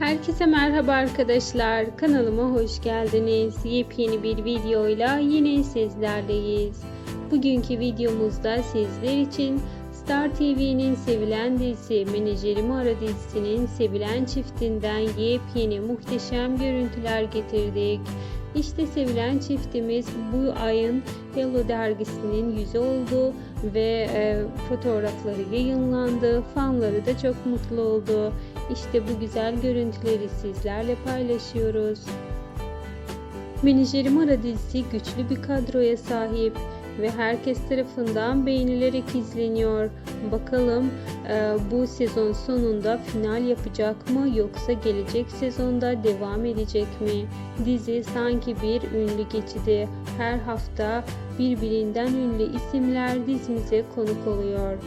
Herkese merhaba arkadaşlar. Kanalıma hoş geldiniz. Yepyeni bir videoyla yine sizlerleyiz. Bugünkü videomuzda sizler için Star TV'nin sevilen dizisi Menajerimi Ara dizisinin sevilen çiftinden yepyeni muhteşem görüntüler getirdik. İşte sevilen çiftimiz bu ayın Hello dergisinin yüzü oldu ve e, fotoğrafları yayınlandı. Fanları da çok mutlu oldu. İşte bu güzel görüntüleri sizlerle paylaşıyoruz. Menajerim Ara dizisi güçlü bir kadroya sahip ve herkes tarafından beğenilerek izleniyor. Bakalım e, bu sezon sonunda final yapacak mı yoksa gelecek sezonda devam edecek mi? Dizi sanki bir ünlü geçidi. Her hafta birbirinden ünlü isimler dizimize konuk oluyor.